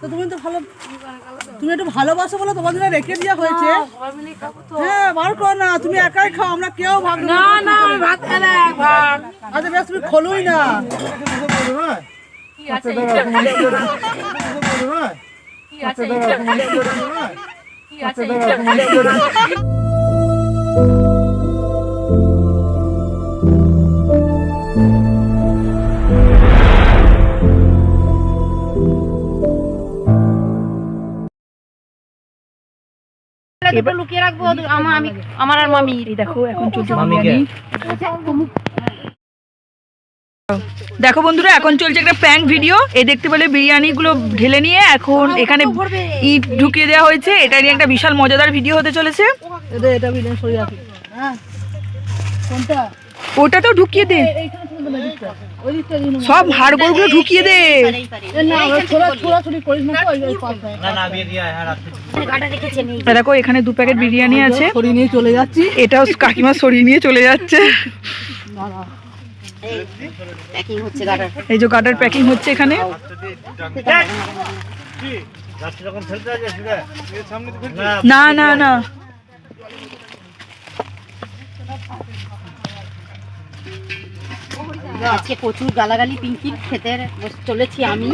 তো তুমি তো ভালো তুমি একটু ভালোবাসো বলে তোমাদের রেখে দেওয়া হয়েছে। হ্যাঁ বার করো না তুমি একাই খাও আমরা কেউ ভাগ না। না আমি ভাত খেলে ভাগ। আচ্ছা বেশ তুমি খোলোই না। দুটো লুকিয়ে রাখব আমার আমি আমার আর মামি দেখো এখন চলছে দেখো বন্ধুরা এখন চলছে একটা প্র্যাঙ্ক ভিডিও এই দেখতে পেলে বিরিয়ানি গুলো ঢেলে নিয়ে এখন এখানে ইট ঢুকিয়ে দেওয়া হয়েছে এটা নিয়ে একটা বিশাল মজাদার ভিডিও হতে চলেছে ওটা এটা বিরিয়ানি সরিয়ে রাখি হ্যাঁ কোনটা ওটাতেও ঢুকিয়ে দে সব হাড়গোড়গুলো ঢুকিয়ে দে না দেখো এখানে দু প্যাকেট বিরিয়ানি আছে। সরিয়ে নিয়ে চলে যাচ্ছি। এটাও কাকিমা সরিয়ে নিয়ে চলে যাচ্ছে। প্যাকিং হচ্ছে গাটার এই যে গাটার প্যাকিং হচ্ছে এখানে। না না না। আজকে প্রচুর গালাগালি পিঙ্কির খেতে চলেছি আমি।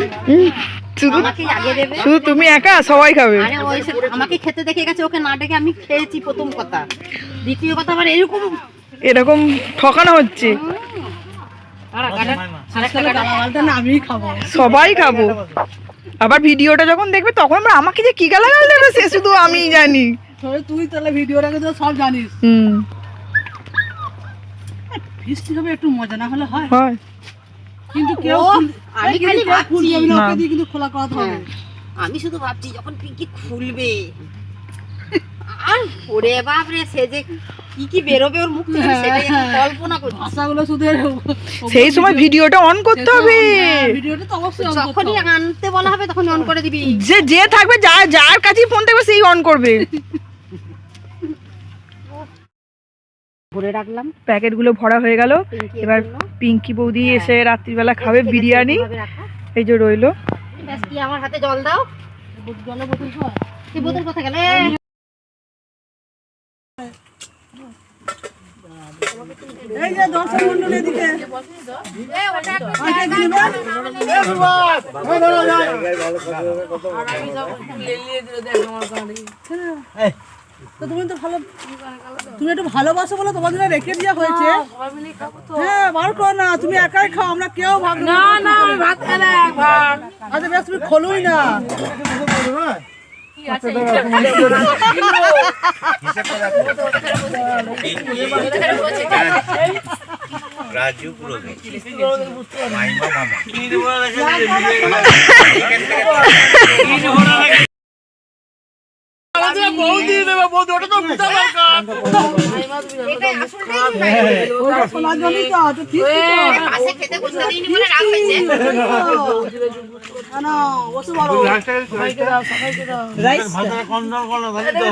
শুধু আমাকে আগে দেবে। শুধু তুমি একা সবাই খাবে। আরে ওই আমাকে খেতে দেখে গেছে ওকে না ডেকে আমি খেয়েছি প্রথম কথা। দ্বিতীয় কথা আবার এরকম এরকম ঠকানো হচ্ছে। খাব। সবাই খাব। আবার ভিডিওটা যখন দেখবে তখন আমাকে যে কি গালাগাল দেবে সে শুধু আমিই জানি। তুই তাহলে ভিডিওটাকে তো সব জানিস। হুম। ফিস্টি হবে একটু মজা না হলে হয়। হয়। কিন্তু কেউ আমি খালি ভাবছি। না। ওকে দিয়ে কিন্তু খোলা করাতে হবে হ্যাঁ, আমি শুধু ভাবছি যখন পিঙ্কি খুলবে। আর ওরে বাপরে সে যে কি কি বেরোবে ওর মুখ থেকে সেটাই কল্পনা করছি। ভাষাগুলো শুধু সেই সময় ভিডিওটা অন করতে হবে। হ্যাঁ, ভিডিওটা তো অবশ্যই on যখনই আনতে বলা হবে তখন অন করে দিবি। যে যে থাকবে যা যার কাছেই ফোন থাকবে সেই অন করবে। ভরে রাখলাম। প্যাকেটগুলো ভরা হয়ে গেল। এবার পিঙ্কি বৌদি এসে রাত্রিবেলা খাবে বিরিয়ানি। এই যে রইল। আমার হাতে জল দাও। জলের বোতল বোতল কোথা গেলে এই যে দর্শক। তো তুমি তো ভালো তুমি একটু ভালোবাসো বলে তোমাদের জন্য রেখে দেওয়া হয়েছে। হ্যাঁ বার করো না তুমি একাই খাও আমরা কেউ ভাগ না না। আমি ভাত খেলে ভাগ আচ্ছা বেশ তুমি খোলোই না। রাজু পুরোহিত মাইমা মামা। শোনার জন্যই তো তো ঠিক তো। বলো রাইস কন্ট্রোল করো ভালো তো